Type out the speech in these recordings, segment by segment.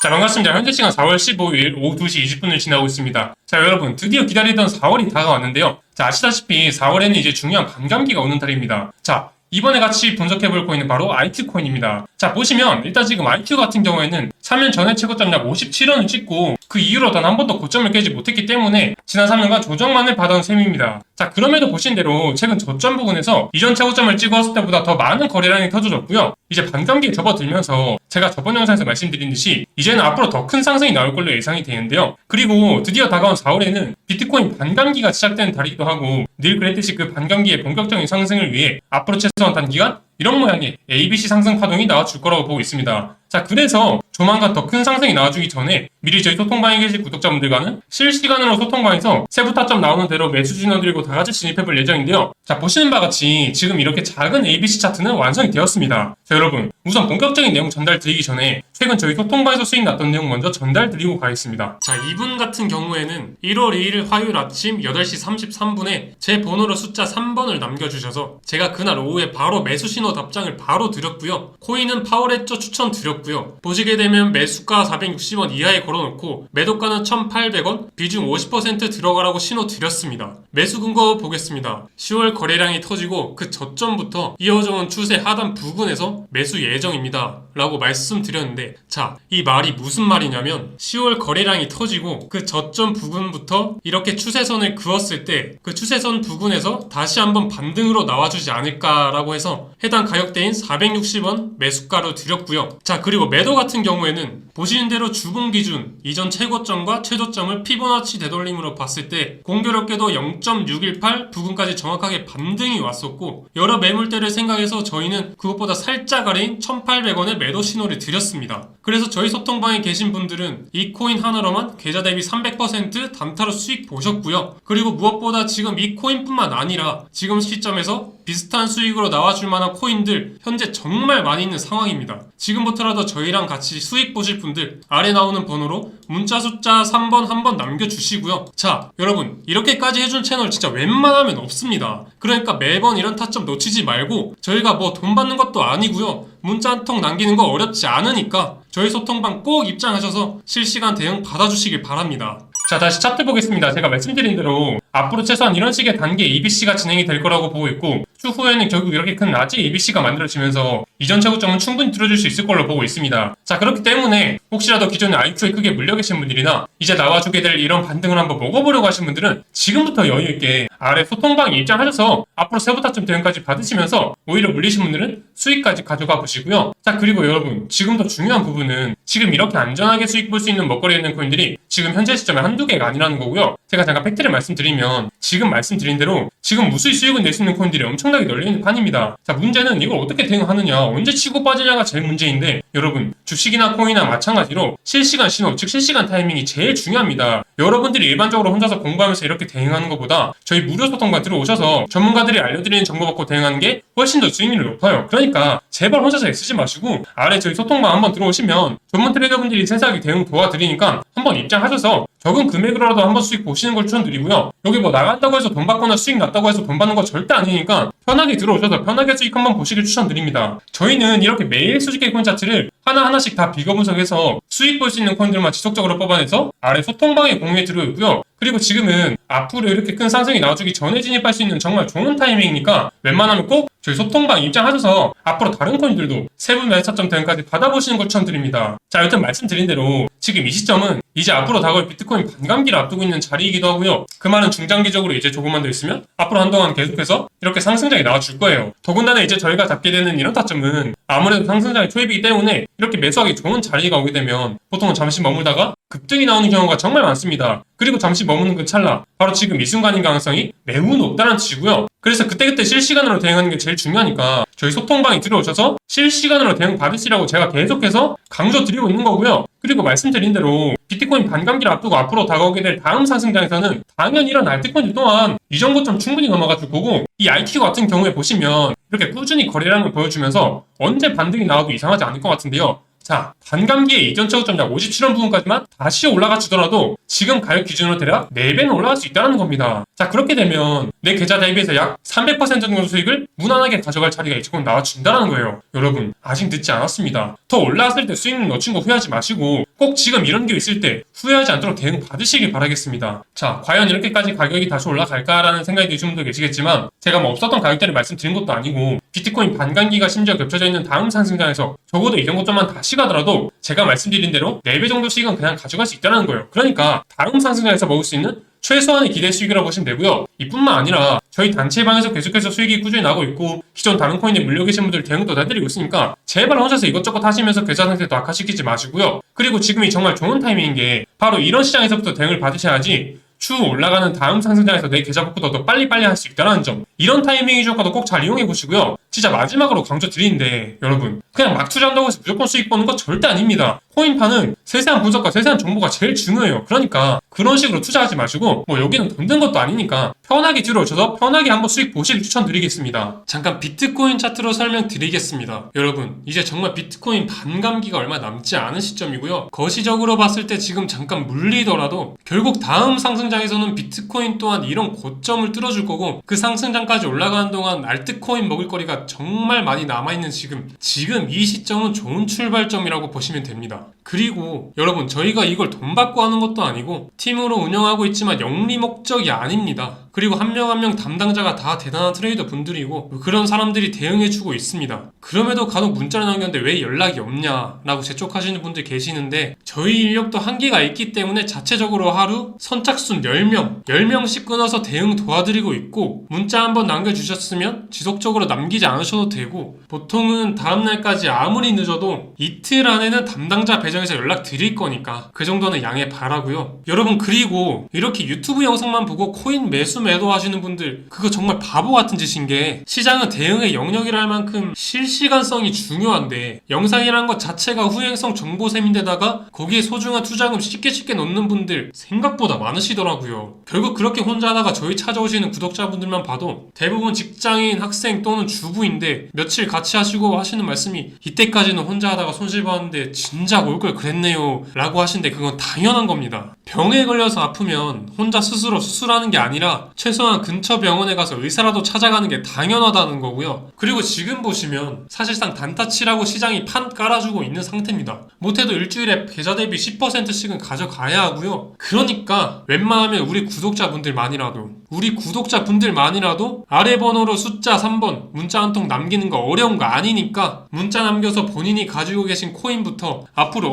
자, 반갑습니다. 현재 시간 4월 15일 오후 2시 20분을 지나고 있습니다. 자, 여러분, 드디어 기다리던 4월이 다가왔는데요. 자, 아시다시피 4월에는 이제 중요한 반감기가 오는 달입니다. 자, 이번에 같이 분석해볼 코인은 바로 IQ 코인입니다. 자, 보시면 일단 지금 IQ 같은 경우에는 3년 전에 최고점 약 57원을 찍고 그 이후로 단 한 번도 고점을 깨지 못했기 때문에 지난 3년간 조정만을 받아온 셈입니다. 자, 그럼에도 보신 대로 최근 저점 부분에서 이전 최고점을 찍었을 때보다 더 많은 거래량이 터져졌고요. 이제 반감기에 접어들면서 제가 저번 영상에서 말씀드린 듯이 이제는 앞으로 더 큰 상승이 나올 걸로 예상이 되는데요. 그리고 드디어 다가온 4월에는 비트코인 반감기가 시작되는 달이기도 하고 늘 그랬듯이 그 반감기의 본격적인 상승을 위해 앞으로 최소한 단기간 이런 모양의 ABC 상승 파동이 나와줄 거라고 보고 있습니다. 자, 그래서 조만간 더 큰 상승이 나와주기 전에 미리 저희 소통방에 계실 구독자분들과는 실시간으로 소통방에서 세부 타점 나오는 대로 매수 들고 다 같이 진입해볼 예정인데요. 자, 보시는 바와 같이 지금 이렇게 작은 ABC 차트는 완성이 되었습니다. 자, 여러분, 우선 본격적인 내용 전달 드리기 전에 최근 저희 소통방에서 수익 났던 내용 먼저 전달 드리고 가겠습니다. 자, 이분 같은 경우에는 1월 2일 화요일 아침 8시 33분에 제 번호로 숫자 3번을 남겨주셔서 제가 그날 오후에 바로 매수 신호 답장을 바로 드렸고요. 코인은 파워레저 추천 드렸고요. 보시게 되면 매수가 460원 이하에 걸어놓고 매도가는 1,800원, 비중 50% 들어가라고 신호 드렸습니다. 매수 근거 보겠습니다. 10월 거래량이 터지고 그 저점부터 이어져온 추세 하단 부근에서 매수 예정입니다. 라고 말씀드렸는데 자, 이 말이 무슨 말이냐면 10월 거래량이 터지고 그 저점 부근부터 이렇게 추세선을 그었을 때 그 추세선 부근에서 다시 한번 반등으로 나와주지 않을까라고 해서 해당 가격대인 460원 매수가로 드렸고요. 자, 그리고 매도 같은 경우 에는 보시는 대로 주봉 기준 이전 최고점과 최저점을 피보나치 되돌림으로 봤을 때 공교롭게도 0.618 부근까지 정확하게 반등이 왔었고 여러 매물대를 생각해서 저희는 그것보다 살짝 아래인 1,800원의 매도 신호를 드렸습니다. 그래서 저희 소통방에 계신 분들은 이 코인 하나로만 계좌 대비 300% 단타로 수익 보셨고요. 그리고 무엇보다 지금 이 코인뿐만 아니라 지금 시점에서 비슷한 수익으로 나와줄 만한 코인들 현재 정말 많이 있는 상황입니다. 지금부터라도 저희랑 같이 수익 보실 분들 아래 나오는 번호로 문자 숫자 3번 한 번 남겨주시고요. 자, 여러분 이렇게까지 해준 채널 진짜 웬만하면 없습니다. 그러니까 매번 이런 타점 놓치지 말고 저희가 뭐 돈 받는 것도 아니고요. 문자 한 통 남기는 거 어렵지 않으니까 저희 소통방 꼭 입장하셔서 실시간 대응 받아주시길 바랍니다. 자, 다시 차트 보겠습니다. 제가 말씀드린 대로 앞으로 최소한 이런 식의 단계 ABC가 진행이 될 거라고 보고 있고 추후에는 결국 이렇게 큰 낮이 ABC가 만들어지면서 이전 최고점은 충분히 뚫어줄 수 있을 걸로 보고 있습니다. 자, 그렇기 때문에 혹시라도 기존에 IQ에 크게 물려 계신 분들이나 이제 나와주게 될 이런 반등을 한번 먹어보려고 하신 분들은 지금부터 여유 있게 아래 소통방에 입장하셔서 앞으로 세부타점 대응까지 받으시면서 오히려 물리신 분들은 수익까지 가져가 보시고요. 자, 그리고 여러분 지금 더 중요한 부분은 지금 이렇게 안전하게 수익 볼 수 있는 먹거리에 있는 코인들이 지금 현재 시점에 한두 개가 아니라는 거고요. 제가 잠깐 팩트를 말씀드리면 지금 말씀드린 대로 지금 무수히 수익을 낼 수 있는 코인들이 엄청나게 널려있는 판입니다. 자, 문제는 이걸 어떻게 대응하느냐, 언제 치고 빠지냐가 제일 문제인데, 여러분, 주식이나 코인이나 마찬가지로 실시간 신호, 즉 실시간 타이밍이 제일 중요합니다. 여러분들이 일반적으로 혼자서 공부하면서 이렇게 대응하는 것보다 저희 무료 소통관 들어오셔서 전문가들이 알려드리는 정보 받고 대응하는 게 훨씬 더 수익률이 높아요. 그러니까 제발 혼자서 애쓰지 마시고 아래 저희 소통방 한번 들어오시면 전문 트레이더분들이 세세하게 대응 도와드리니까 한번 입장하셔서 적은 금액으로라도 한번 수익 보시는 걸 추천드리고요. 여기 뭐 나간다고 해서 돈 받거나 수익 났다고 해서 돈 받는 거 절대 아니니까 편하게 들어오셔서 편하게 수익 한번 보시길 추천드립니다. 저희는 이렇게 매일 수직의 코인 차트를 하나하나씩 다 비교 분석해서 수익 볼 수 있는 코인들만 지속적으로 뽑아내서 아래 소통방에 공유해 드리고 있고요. 그리고 지금은 앞으로 이렇게 큰 상승이 나와주기 전에 진입할 수 있는 정말 좋은 타이밍이니까 웬만하면 꼭 저희 소통방 입장하셔서 앞으로 다른 코인들도 세부 매차점 대응까지 받아보시는 걸 추천드립니다. 자, 여튼 말씀드린 대로 지금 이 시점은 이제 앞으로 다가올 비트코인 반감기를 앞두고 있는 자리이기도 하고요. 그 말은 중장기적으로 이제 조금만 더 있으면 앞으로 한동안 계속해서 이렇게 상승장이 나와줄 거예요. 더군다나 이제 저희가 잡게 되는 이런 타점은 아무래도 상승장의 초입이기 때문에 이렇게 매수하기 좋은 자리가 오게 되면 보통은 잠시 머물다가 급등이 나오는 경우가 정말 많습니다. 그리고 잠시 머무는 그 찰나 바로 지금 이 순간인 가능성이 매우 높다는 뜻이고요. 그래서 그때그때 실시간으로 대응하는 게 제일 중요하니까 저희 소통방에 들어오셔서 실시간으로 대응 받으시라고 제가 계속해서 강조 드리고 있는 거고요. 그리고 말씀드린 대로 비트코인 반감기를 앞두고 앞으로 다가오게 될 다음 상승장에서는 당연히 이런 알트코인들 또한 이전 고점 충분히 넘어가줄 거고 이 IQ 같은 경우에 보시면 이렇게 꾸준히 거래량을 보여주면서 언제 반등이 나와도 이상하지 않을 것 같은데요. 자, 반감기의 이전 최고점 약 57원 부분까지만 다시 올라가 주더라도 지금 가격 기준으로 대략 4배는 올라갈 수 있다는 겁니다. 자, 그렇게 되면 내 계좌 대비해서 약 300% 정도 수익을 무난하게 가져갈 자리가 조금 나와준다는 거예요. 여러분, 아직 늦지 않았습니다. 더 올라왔을 때 수익률 놓친 거 후회하지 마시고 꼭 지금 이런 게 있을 때 후회하지 않도록 대응 받으시길 바라겠습니다. 자, 과연 이렇게까지 가격이 다시 올라갈까라는 생각이 드시는 분도 계시겠지만 제가 뭐 없었던 가격대를 말씀드린 것도 아니고 비트코인 반감기가 심지어 겹쳐져 있는 다음 상승장에서 적어도 이 정도점만 다시 가더라도 제가 말씀드린 대로 4배 정도 수익은 그냥 가져갈 수 있다는 거예요. 그러니까 다음 상승장에서 먹을 수 있는 최소한의 기대 수익이라고 보시면 되고요. 이뿐만 아니라 저희 단체 방에서 계속해서 수익이 꾸준히 나고 있고 기존 다른 코인에 물려 계신 분들 대응도 다 드리고 있으니까 제발 혼자서 이것저것 하시면서 계좌 상태도 악화시키지 마시고요. 그리고 지금이 정말 좋은 타이밍인 게 바로 이런 시장에서부터 대응을 받으셔야지 추후 올라가는 다음 상승장에서 내 계좌 복구도 더 빨리빨리 할 수 있다는 점 이런 타이밍이 좋아도 꼭 잘 이용해 보시고요 진짜 마지막으로 강조 드리는데 여러분. 그냥 막 투자한다고 해서 무조건 수익 보는 거 절대 아닙니다. 코인파는 세세한 분석과 세세한 정보가 제일 중요해요. 그러니까 그런 식으로 투자하지 마시고 뭐 여기는 돈 든 것도 아니니까 편하게 들어오셔서 편하게 한번 수익 보시길 추천드리겠습니다. 잠깐 비트코인 차트로 설명드리겠습니다. 여러분 이제 정말 비트코인 반감기가 얼마 남지 않은 시점이고요. 거시적으로 봤을 때 지금 잠깐 물리더라도 결국 다음 상승장에서는 비트코인 또한 이런 고점을 뚫어줄 거고 그 상승장까지 올라가는 동안 알트코인 먹을 거리가 정말 많이 남아있는 지금 지금 이 시점은 좋은 출발점이라고 보시면 됩니다 그리고 여러분 저희가 이걸 돈 받고 하는 것도 아니고 팀으로 운영하고 있지만 영리 목적이 아닙니다 그리고 한 명 한 명 담당자가 다 대단한 트레이더 분들이고 그런 사람들이 대응해주고 있습니다. 그럼에도 간혹 문자를 남겼는데 왜 연락이 없냐라고 재촉하시는 분들 계시는데 저희 인력도 한계가 있기 때문에 자체적으로 하루 선착순 10명, 10명씩 끊어서 대응 도와드리고 있고 문자 한번 남겨주셨으면 지속적으로 남기지 않으셔도 되고 보통은 다음날까지 아무리 늦어도 이틀 안에는 담당자 배정 해서 연락 드릴 거니까 그 정도는 양해 바라고요. 여러분 그리고 이렇게 유튜브 영상만 보고 코인 매수 매도 하시는 분들 그거 정말 바보 같은 짓인 게 시장은 대응의 영역이라 할 만큼 실시간성이 중요한데 영상이란 것 자체가 후행성 정보샘인데다가 거기에 소중한 투자금 쉽게 쉽게 넣는 분들 생각보다 많으시더라고요. 결국 그렇게 혼자 하다가 저희 찾아오시는 구독자분들만 봐도 대부분 직장인, 학생 또는 주부인데 며칠 같이 하시고 하시는 말씀이 이때까지는 혼자 하다가 손실 봤는데 진작 올걸 그랬네요 라고 하시는데 그건 당연한 겁니다. 병에 걸려서 아프면 혼자 스스로 수술하는 게 아니라 최소한 근처 병원에 가서 의사라도 찾아가는 게 당연하다는 거고요. 그리고 지금 보시면 사실상 단타치라고 시장이 판 깔아주고 있는 상태입니다. 못해도 일주일에 계좌 대비 10%씩은 가져가야 하고요. 그러니까 웬만하면 우리 구독자분들만이라도 우리 구독자분들만이라도 아래 번호로 숫자 3번 문자 한 통 남기는 거 어려운 거 아니니까 문자 남겨서 본인이 가지고 계신 코인부터 앞으로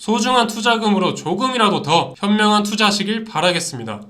소중한 투자금으로 조금이라도 더 현명한 투자하시길 바라겠습니다.